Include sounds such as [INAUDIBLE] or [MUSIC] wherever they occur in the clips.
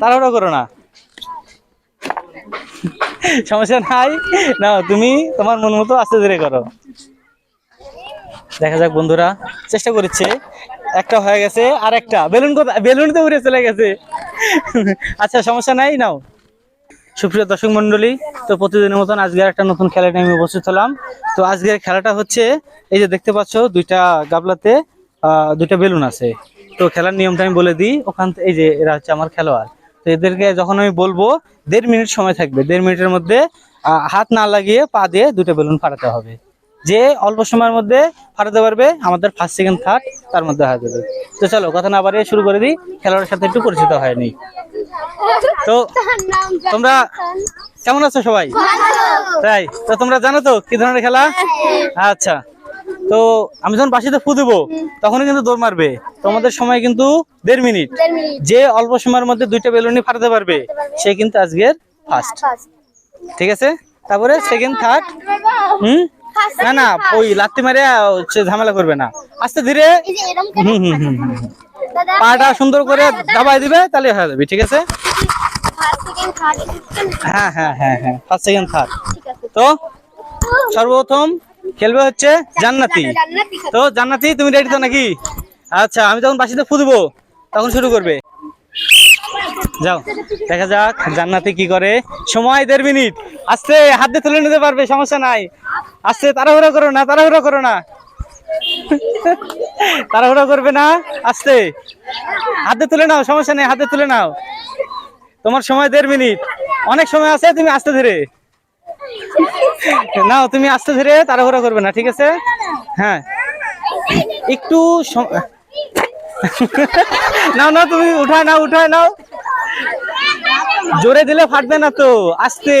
তাড়াহুড়ো করো না। সমস্যা নাই। না তুমি তোমার মন মতো আস্তে ধীরে করো। দেখা যাক বন্ধুরা, চেষ্টা করেছে। একটা হয়ে গেছে আর একটা বেলুন কোথায় বেলুন তো উড়ে চলে গেছে। আচ্ছা সমস্যা নাই, নাও। সুপ্রিয় দর্শক মন্ডলী তো প্রতিদিনের মতন আজকের একটা নতুন খেলায় আমি উপস্থিত হলাম। তো আজকের খেলাটা হচ্ছে, এই যে দেখতে পাচ্ছ, দুইটা গাবলাতে দুইটা বেলুন আছে। তো খেলার নিয়মটা আমি বলে দিই, ওখান এই যে এরা হচ্ছে আমার খেলোয়াড়। এদেরকে যখন আমি বলব দেড় মিনিট সময় থাকবে। দেড় মিনিটের মধ্যে হাত না লাগিয়ে পা দিয়ে দুটো বেলুন ফাটাতে হবে। যে অল্প সময়ের মধ্যে ফাটাতে পারবে আমাদের ফার্স্ট সেকেন্ড থার্ড তার মধ্যে হয়ে যাবে তো চলো কথা না বাড়িয়ে শুরু করে দিই। খেলোয়াড়ের সাথে একটু পরিচিত হয়নি। তো তোমরা কেমন আছো সবাই? তাই তো তোমরা জানো তো কি ধরনের খেলা? আচ্ছা। তো আমি যখন বাসিতে ফু দেবো তখনই কিন্তু দৌড় মারবে। তোমাদের সময় কিন্তু দেড় মিনিট। যে অল্প সময়ের মধ্যে দুইটা বেলুনই ফাটাতে পারবে সে কিন্তু আজকের ফার্স্ট ঠিক আছে? তারপরে সেকেন্ড থার্ড হুম? না না ওই লাত্তি মারে হচ্ছে ঝামেলা করবে না। আস্তে ধীরে। হুম হুম হুম হুম। পাটা সুন্দর করে দাবাই দিবে তাহলে হয়ে যাবে ঠিক আছে? হ্যাঁ হ্যাঁ হ্যাঁ হ্যাঁ। ফার্স্ট সেকেন্ড থার্ড তো সর্বপ্রথম খেলবে হচ্ছে জান্নাতি তো জান্নাতি তুমি রেডি তো নাকি? আচ্ছা আমি যখন বাসিতে ফুদবো তখন শুরু করবে। যাও দেখা যাক জান্নাতি কি করে। সময় দেড় মিনিট। আস্তে হাত দিয়ে তুলে নিতে পারবে সমস্যা নাই। আস্তে তাড়াহুড়া করো না তাড়াহুড়ো করো না। [LAUGHS] তাড়াহুড়ো করবে না আস্তে। হাতে তুলে নাও সমস্যা নেই হাতে তুলে নাও। তোমার সময় দেড় মিনিট। অনেক সময় আছে তুমি আস্তে ধীরে। নাও, তুমি আস্তে ধীরে তাড়াহুড়ো করবে না, ঠিক আছে? হ্যাঁ। একটু নাও না তুমি উঠায় নাও উঠায় নাও। জোরে দিলে ফাটবে না তো, আস্তে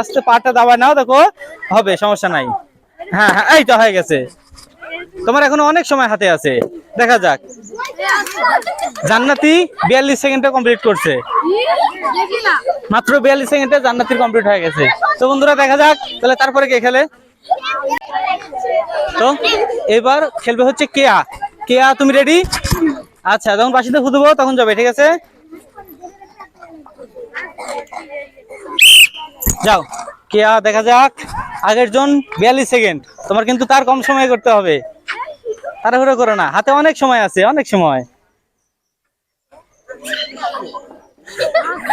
আস্তে পাটা দাবা নাও, দেখো, হবে, সমস্যা নাই। হ্যাঁ হ্যাঁ এই তো হয়ে গেছে। তোমার এখনও অনেক সময় হাতে আছে। দেখা যাক। জান্নাতি বিয়াল্লিশ সেকেন্ডে কমপ্লিট করছে। মাত্র বিয়াল্লিশ সেকেন্ডে জান্নাতির কমপ্লিট হয়ে গেছে। তো বন্ধুরা, দেখা যাক, তাহলে তারপরে কে খেলে? তো এবার খেলবে হচ্ছে কেয়া। কেয়া, তুমি রেডি আচ্ছা যখন বাসিতে ফুদবো তখন যাবে, ঠিক আছে? যাও, কেয়া, দেখা যাক। আগের জন বিয়াল্লিশ সেকেন্ড তোমার কিন্তু তার কম সময় করতে হবে। তাড়াহুড়ো করো না, হাতে অনেক সময় আছে, অনেক সময়।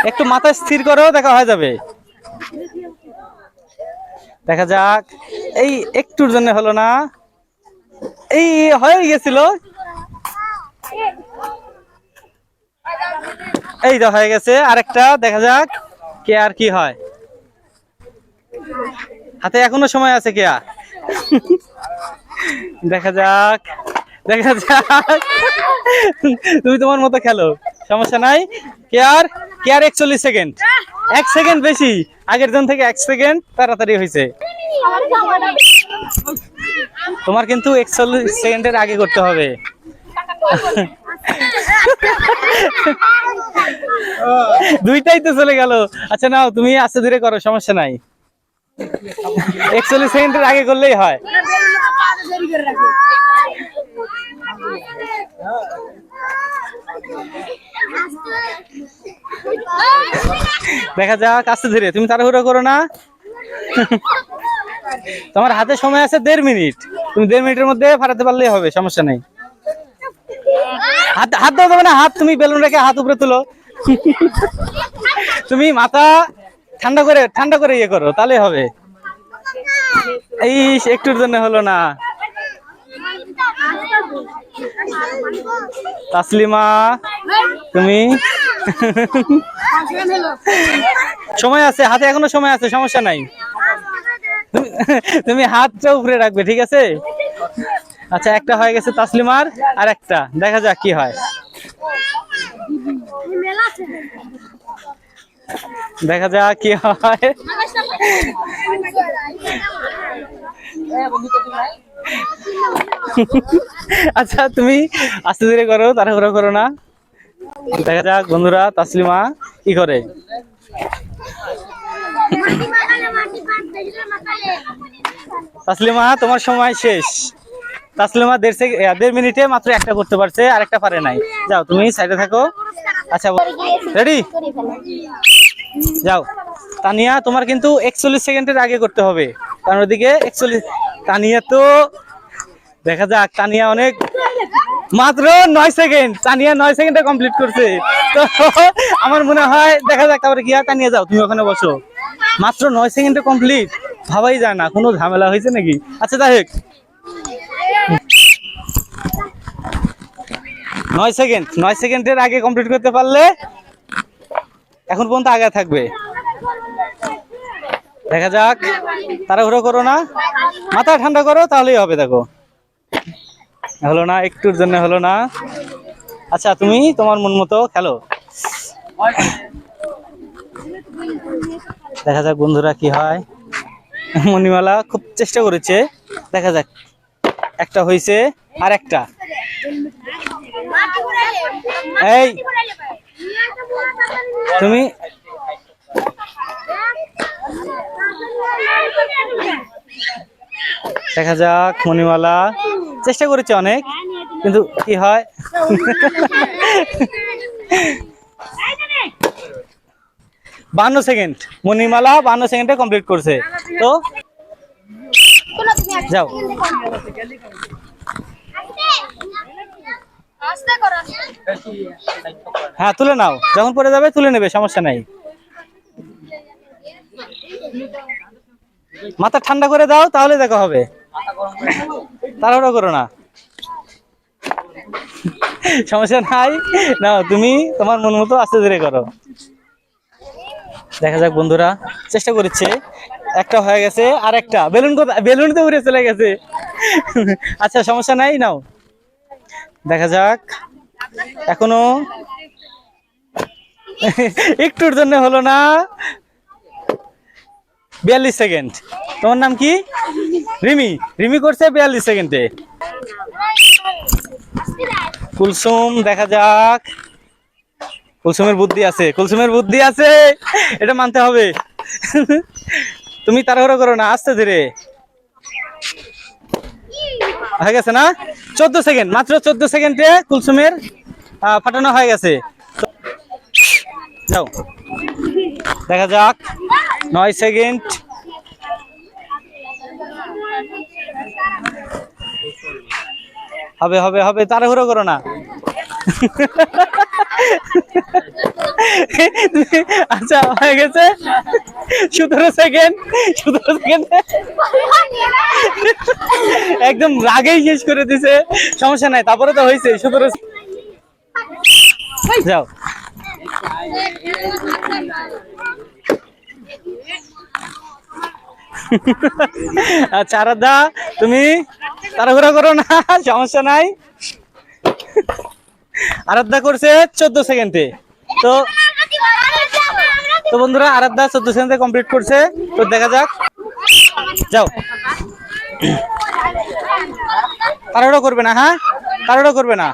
একটু মাথা স্থির করো, দেখা হয়ে যাবে। দেখা যাক, এই একটুর জন্য হলো না। এই হয়ে গেছিল। এই তো হয়ে গেছে, আরেকটা, দেখা যাক কে আর কি হয়। হাতে এখনও সময় আছে কেয়া দেখা যাক দেখা যাক। তুমি তোমার মতো খেলো, সমস্যা নাই। কেয়ার কেয়ার একচল্লিশ সেকেন্ড। এক সেকেন্ড বেশি, আগের জন থেকে এক সেকেন্ড তাড়াতাড়ি হয়েছে। তোমার কিন্তু একচল্লিশ সেকেন্ডের আগে করতে হবে। দুইটাই তো চলে গেল। আচ্ছা নাও, তুমি আস্তে ধীরে করো, সমস্যা নাই। একচল্লিশ সেকেন্ডের আগে করলেই হয়। দেখা যাক, আস্তে ধীরে। তুমি তাড়াহুড়ো করো না। তোমার হাতে সময় আছে দেড় মিনিট। তুমি দেড় মিনিটের মধ্যে ফাটাতে পারলেই হবে, সমস্যা নেই। হাত হাত দেওয়া যাবে না হাত, তুমি বেলুন রেখে হাত উপরে তুলো। তুমি মাথা ঠান্ডা করে ঠান্ডা করে ইয়ে করো তাহলে হবে। এই একটুর জন্য হলো না। তাসলিমা, তুমি? সময় আছে, হাতে এখনও সময় আছে, সমস্যা নাই। তুমি- হাতটা উপরে রাখবে, ঠিক আছে? আচ্ছা একটা হয়ে গেছে তাসলিমার, আর একটা। দেখা যাক কি হয়। দেখা যাক কি হয়। [LAUGHS] আচ্ছা তুমি আস্তে ধীরে করো, তাড়াহুড়ো করো না। দেখা যাক, বন্ধুরা, তাসলিমা কি করে? তাসলিমা, তোমার সময় শেষ। তাসলিমা দেড় দেড় মিনিটে মাত্র একটা করতে পারছে, আর একটা পারে নাই। যাও, তুমি সাইডে থাকো। আচ্ছা রেডি? যাও। তানিয়া, তোমার কিন্তু একচল্লিশ সেকেন্ডের আগে করতে হবে। কারণ ওদিকে একচল্লিশ তানিয়া তো দেখা যাক, তানিয়া অনেক মাত্র নয় সেকেন্ড, তানিয়া নয় সেকেন্ডে কমপ্লিট করছে। তো আমার মনে হয়, দেখা যাক, তারপরে হয় তানিয়া যাও, তুমি ওখানে বসো। মাত্র নয় সেকেন্ডে কমপ্লিট ভাবাই যায় না, কোনো ঝামেলা হয়েছে নাকি? আচ্ছা যাই হোক। নয় সেকেন্ড, নয় সেকেন্ডের আগে কমপ্লিট করতে পারলে এখন পর্যন্ত আগে থাকবে। দেখা যাক, তাড়াহুড়ো করো না। মাথা ঠান্ডা করো, তাহলেই হবে, দেখো। হলো না, একটুর জন্য হলো না। আচ্ছা তুমি তোমার মন মতো খেলো। দেখা যাক বন্ধুরা কি হয়। মণিমালা খুব চেষ্টা করেছে। দেখা যাক, একটা হয়েছে আর একটা। এই, তুমি? দেখা যাক, মণিমালা। চেষ্টা করেছে অনেক, কিন্তু কি হয়? বান্ন সেকেন্ড মণিমালা বান্ন সেকেন্ডে কমপ্লিট করছে। তো যাও। হ্যাঁ তুলে নাও। যখন পরে যাবে তুলে নেবে, সমস্যা নাই। মাথা ঠান্ডা করে দাও, তাহলে দেখা হবে। তাড়াহুড়ো করো না। সমস্যা নাই। না তুমি তোমার মন মতো আস্তে ধীরে করো। দেখা যাক বন্ধুরা, চেষ্টা করেছে। একটা হয়ে গেছে আর একটা বেলুন কোথায় বেলুন তো উড়ে চলে গেছে। আচ্ছা সমস্যা নাই, নাও। দেখা যাক। এখনও একটুর জন্য হলো না। বিয়াল্লিশ সেকেন্ড। তোমার নাম কি? রিমি রিমি করছে বিয়াল্লিশ সেকেন্ডে। কুলসুম, দেখা যাক। কুলসুমের বুদ্ধি আছে, কুলসুমের বুদ্ধি আছে। এটা মানতে হবে। তুমি তাড়াহুড়ো করো না, আস্তে ধীরে। হয়ে গেছে না? চোদ্দ সেকেন্ড, মাত্র চোদ্দ সেকেন্ডে কুলসুমের ফাটানো হয়ে গেছে। যাও। দেখা যাক, নয় সেকেন্ড। হবে হবে হবে, তাড়াহুড়ো করো না। আচ্ছা হয়ে গেছে। সতেরো সেকেন্ড সতেরো সেকেন্ড একদম রাগেই শেষ করে দিছে। সমস্যা নাই, তারপরে তো হয়েছে, সতেরো যাও। আচ্ছা আরাধ্যা তুমি তাড়াহুড়া করো না, সমস্যা নাই। আরাধ্যা করছে চোদ্দ সেকেন্ডে। তো তো বন্ধুরা, আরাধ্যা চোদ্দ সেকেন্ডে কমপ্লিট করছে। তো দেখা যাক। যাও। তাড়াহুড়ো করবে না হ্যাঁ? তাড়াহুড়ো করবে না।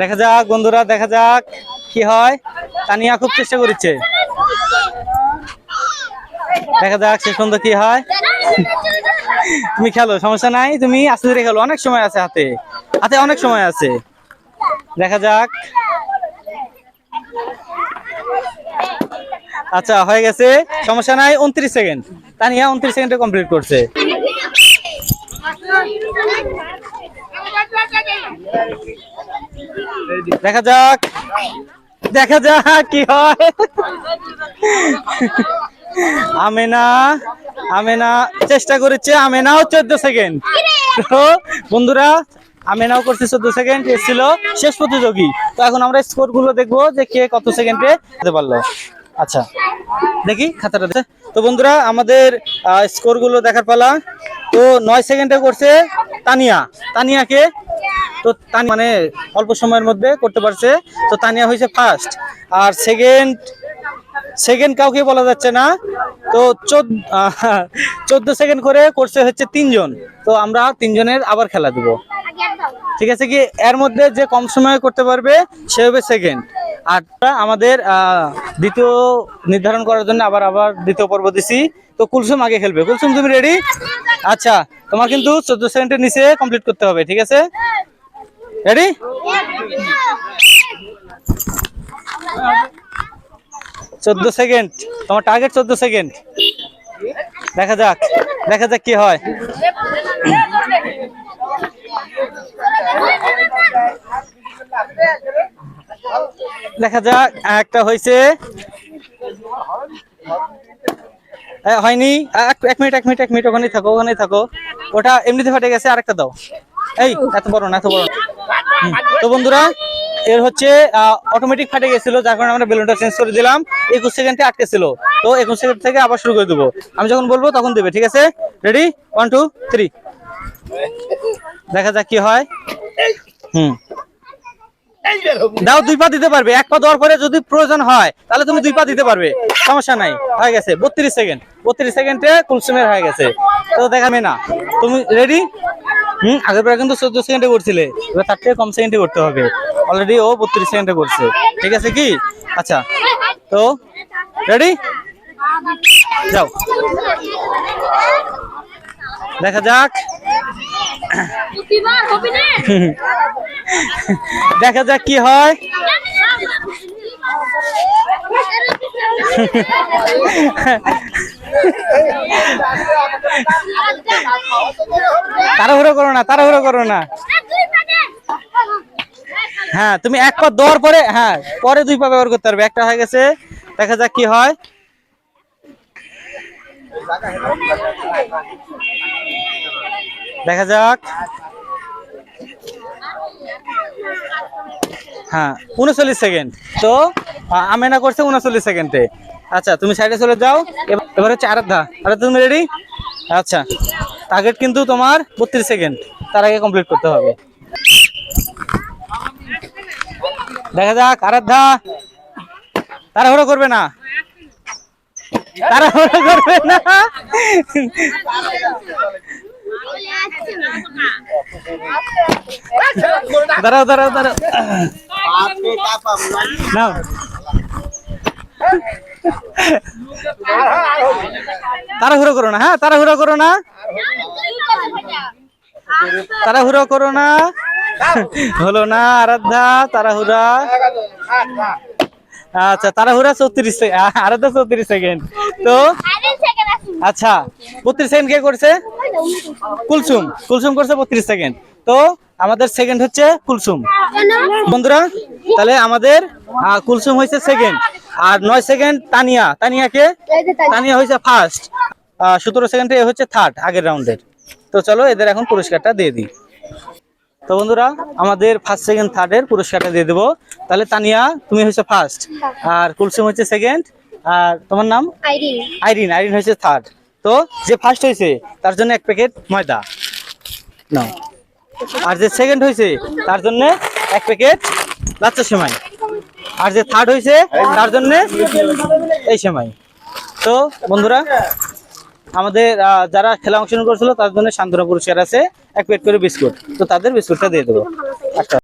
দেখা যাক, বন্ধুরা, দেখা যাক কি হয়। তানিয়া খুব চেষ্টা করছে। দেখা যাক শেষ পর্যন্ত কি হয়। তুমি খেলো, সমস্যা নাই। তুমি আস্তে ধীরে খেলো, অনেক সময় আছে হাতে। হাতে অনেক সময় আছে। দেখা যাক। আচ্ছা হয়ে গেছে। সমস্যা নাই, উনত্রিশ সেকেন্ড। তানিয়া উনত্রিশ সেকেন্ডে কমপ্লিট করছে। দেখা যাক। দেখা যাক কি হয়। আমেনা আমেনা, চেষ্টা করেছে, আমেনাও চোদ্দ সেকেন্ড তো বন্ধুরা, আমেনাও করছে চোদ্দ সেকেন্ড এসেছিল শেষ প্রতিযোগী। তো এখন আমরা স্কোরগুলো দেখব যে কে কত সেকেন্ডে যেতে পারল। আচ্ছা দেখি, খাতাটা। তো বন্ধুরা, আমাদের স্কোরগুলো দেখার পালা। তো নয় সেকেন্ডে করছে তানিয়া। তানিয়াকে, তো তানি মানে অল্প সময়ের মধ্যে করতে পারছে। তো তানিয়া হয়েছে ফার্স্ট আর সেকেন্ড সেকেন্ড কাউকে বলা যাচ্ছে না। তো চোদ্দ সেকেন্ড করে করছে হচ্ছে তিনজন। তো আমরা তিনজনের আবার খেলা দেবো। ঠিক আছে কি? এর মধ্যে যে কম সময়ে করতে পারবে, সে হবে সেকেন্ড আর আমাদের দ্বিতীয় নির্ধারণ করার জন্য আবার আবার দ্বিতীয় পর্ব দিছি। তো কুলসুম আগে খেলবে। কুলসুম, তুমি রেডি আচ্ছা তোমার কিন্তু চোদ্দ সেকেন্ডের নিচে কমপ্লিট করতে হবে। ঠিক আছে? রেডি চোদ্দ সেকেন্ড। তোমার টার্গেট চোদ্দ সেকেন্ড। দেখা যাক দেখা যাক কি হয়। দেখা যাক, একটা হয়েছে। হয়নি। এক এক মিনিট এক মিনিট এক মিনিট, ওখানেই থাকো ওখানেই থাকো। ওটা এমনিতে ফাটে গেছে, আরেকটা দাও। এই, এত বড় না, এত বড় তো বন্ধুরা এর হচ্ছে অটোমেটিক ফাটে গেছিল, যার কারণে আমরা বেলুনটা চেঞ্জ করে দিলাম। একুশ সেকেন্ডে আটকে ছিল। তো একুশ সেকেন্ড থেকে আবার শুরু করে দেবো। আমি যখন বলব তখন দেবে, ঠিক আছে? রেডি ওয়ান টু থ্রি দেখা যাক কি হয়। হুম। দাও, দুই পা দিতে পারবে। এক পা দেওয়ার পরে যদি প্রয়োজন হয়, তাহলে তুমি দুই পা দিতে পারবে। সমস্যা নাই। হয়ে গেছে। বত্রিশ সেকেন্ড। বত্রিশ সেকেন্ডে কুলসুমের হয়ে গেছে। তো দেখাবে না। তুমি রেডি হুম, আগের বার কিন্তু চোদ্দ সেকেন্ডে করছিলে। এবার তার থেকে কম সেকেন্ডে করতে হবে। অলরেডি ও বত্রিশ সেকেন্ডে করছে। ঠিক আছে কি? আচ্ছা তো রেডি যাও। দেখা যাক। [LAUGHS] দেখা যাক কি হয়। [LAUGHS] তাড়াহুড়ো করো না, তাড়াহুড়ো করো না। হ্যাঁ তুমি এক পা দেওয়ার পরে হ্যাঁ পরে দুই পা ব্যবহার করতে পারবে। একটা হয়ে গেছে, দেখা যাক কি হয়। দেখা যাক। হ্যাঁ উনচল্লিশ সেকেন্ড। তো আমেনা করছে উনচল্লিশ সেকেন্ডে। আচ্ছা তুমি সাইডে চলে যাও। এবার- এবার হচ্ছে আরাধ্যা আরাধ্যা তুমি রেডি আচ্ছা। টার্গেট কিন্তু তোমার বত্রিশ সেকেন্ড। তার আগে কমপ্লিট করতে হবে। দেখা যাক, আরাধ্যা। তাড়াহুড়ো করবে না। তাড়াহুড়ো করবে না। দাঁড়াও দাঁড়াও দাঁড়াও। নাও। তাড়াহুড়ো করো না হ্যাঁ তাড়াহুড়ো করো না। তাড়াহুড়ো করো না। হলো না, আরাধ্যা তাড়াহুড়া আচ্ছা তাড়াহুড়া চৌত্রিশ আরাধ্যা চৌত্রিশ সেকেন্ড তো আচ্ছা বত্রিশ সেকেন্ড কে করছে? কুলসুম কুলসুম করছে বত্রিশ সেকেন্ড তো, আমাদের সেকেন্ড হচ্ছে কুলসুম। বন্ধুরা, তাহলে আমাদের কুলসুম হয়েছে সেকেন্ড আর নয় সেকেন্ড তানিয়া। তানিয়াকে, তানিয়া হয়েছে ফার্স্ট সতেরো সেকেন্ডে হচ্ছে থার্ড আগের রাউন্ডের তো চলো, এদের এখন পুরস্কারটা দিয়ে দিই। তো বন্ধুরা আমাদের ফার্স্ট সেকেন্ড থার্ডের পুরস্কারটা দিয়ে দেবো। তাহলে তানিয়া তুমি হচ্ছে ফার্স্ট আর কুলসুম হচ্ছে সেকেন্ড আর তোমার নাম? আইরিন। আইরিন আইরিন হয়েছে থার্ড তো যে ফার্স্ট হয়েছে তার জন্য এক প্যাকেট ময়দা। নাও। আর যে সেকেন্ড হয়েছে তার জন্য এক প্যাকেট লাচ্চা সেমাই। আর যে থার্ড হয়েছে তার জন্য এই সেমাই। তো বন্ধুরা আমাদের যারা খেলা অংশগ্রহণ করেছিল তার জন্য সান্ত্বনা পুরস্কার আছে। এক প্লেট করে বিস্কুট। তো তাদের বিস্কুটটা দিয়ে দেবো। আচ্ছা।